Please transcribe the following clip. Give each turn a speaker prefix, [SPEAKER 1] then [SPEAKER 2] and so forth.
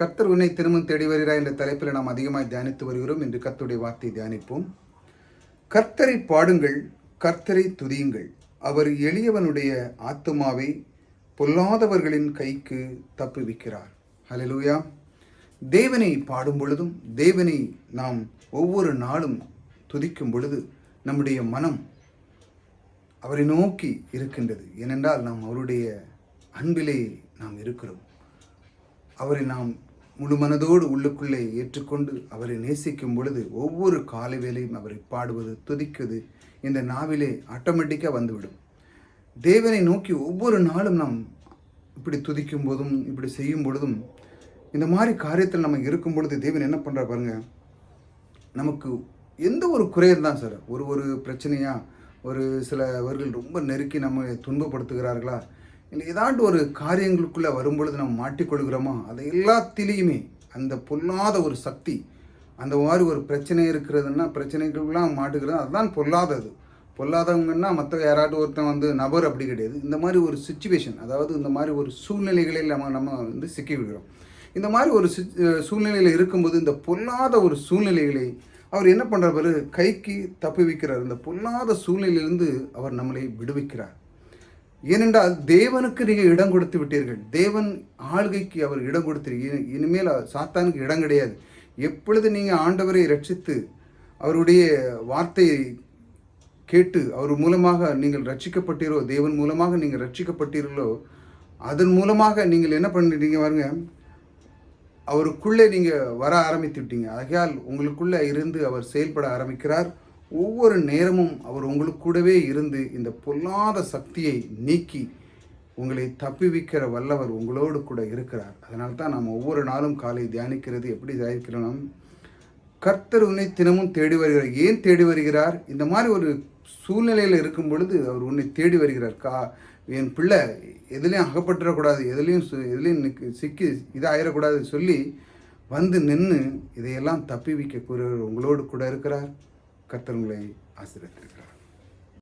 [SPEAKER 1] கர்த்தர் உன்னை திரும்பவும் தேடி வருகிறார் என்ற தலைப்பில் நாம் அதிகமாக தியானித்து வருகிறோம். என்று கர்த்தருடைய வார்த்தையை தியானிப்போம். கர்த்தரை பாடுங்கள் கர்த்தரை துதியுங்கள். அவர் எளியவனுடைய ஆத்துமாவை பொல்லாதவர்களின் கைக்கு தப்புவிக்கிறார். ஹலலூயா தேவனை பாடும் பொழுதும் தேவனை நாம் ஒவ்வொரு நாளும் துதிக்கும் பொழுது நம்முடைய மனம் அவரை நோக்கி இருக்கின்றது. ஏனென்றால் நாம் அவருடைய அன்பிலே நாம் இருக்கிறோம். அவரை நாம் முழு மனதோடு உள்ளுக்குள்ளே ஏற்றுக்கொண்டு அவரை நேசிக்கும் பொழுது ஒவ்வொரு காலை வேலையும் அவரை பாடுவது துதிக்குது இந்த நாவிலே ஆட்டோமேட்டிக்காக வந்துவிடும். தேவனை நோக்கி ஒவ்வொரு நாளும் நாம் இப்படி துதிக்கும் போதும் இப்படி செய்யும் பொழுதும் இந்த மாதிரி காரியத்தில் நம்ம இருக்கும் பொழுது தேவன் என்ன பண்ணுறா பாருங்கள் நமக்கு எந்த ஒரு குறையும் தான் சார். ஒரு ஒரு பிரச்சனையாக ஒரு சிலவர்கள் ரொம்ப நெருக்கி நம்ம துன்பப்படுத்துகிறார்களா? இல்லை ஏதாண்டு ஒரு காரியங்களுக்குள்ளே வரும்பொழுது நம்ம மாட்டிக்கொள்கிறோமா அதை எல்லாத்திலையுமே அந்த பொல்லாத ஒரு சக்தி அந்த மாதிரி ஒரு பிரச்சனை இருக்கிறதுன்னா பிரச்சனைகளுக்குலாம் மாட்டுக்கிறது அதுதான் பொல்லாதது. பொல்லாதவங்கன்னா மற்ற யாராட்டும் ஒருத்தன் வந்து நபர் அப்படி கிடையாது. இந்த மாதிரி ஒரு சுச்சுவேஷன் அதாவது இந்த மாதிரி ஒரு சூழ்நிலைகளில் நம்ம நம்ம வந்து சிக்கி விடுகிறோம் இந்த மாதிரி ஒரு சூழ்நிலையில் இருக்கும்போது இந்த பொல்லாத ஒரு சூழ்நிலைகளை அவர் என்ன பண்ணுறாரு கைக்கு தப்புவிக்கிறார். இந்த பொல்லாத சூழ்நிலையிலிருந்து அவர் நம்மளை விடுவிக்கிறார். ஏனென்றால் தேவனுக்கு நீங்கள் இடம் கொடுத்து விட்டீர்கள். தேவன் ஆளுகைக்கு அவர் இடம் கொடுத்தீர்கள் இனிமேல் சாத்தானுக்கு இடம் கிடையாது. எப்பொழுது நீங்கள் ஆண்டவரை ரட்சித்து அவருடைய வார்த்தையை கேட்டு அவர் மூலமாக நீங்கள் ரட்சிக்கப்பட்டீரோ தேவன் மூலமாக நீங்கள் ரட்சிக்கப்பட்டீர்களோ அதன் மூலமாக நீங்கள் என்ன பண்ணுறீங்க பாருங்க? அவருக்குள்ளே நீங்கள் வர ஆரம்பித்து விட்டீங்க. ஆகையால் உங்களுக்குள்ளே இருந்து அவர் செயல்பட ஆரம்பிக்கிறார். ஒவ்வொரு நேரமும் அவர் உங்களுக்கு கூடவே இருந்து இந்த பொல்லாத சக்தியை நீக்கி உங்களை தப்பிவிக்கிற வல்லவர் உங்களோடு கூட இருக்கிறார். அதனால தான் நாம் ஒவ்வொரு நாளும் காலை தியானிக்கிறது எப்படி தியானிக்கிறோம்? கர்த்தர் உன்னை தினமும் தேடி வருகிறார். ஏன் தேடி வருகிறார்? இந்த மாதிரி ஒரு சூழ்நிலையில் இருக்கும் பொழுது அவர் உன்னை தேடி வருகிறார். கா என் பிள்ளை எதுலேயும் அகப்பட்டுறக்கூடாது எதுலேயும் சு எதுலேயும் சிக்கி இதாகிடக்கூடாது சொல்லி வந்து நின்று இதையெல்லாம் தப்பி வைக்கக்கூடியவர் உங்களோடு கூட இருக்கிறார். கர்த்தர் ஆசிரியத்திருக்கிறார் ஆசீர்வதித்திருக்கிறார்.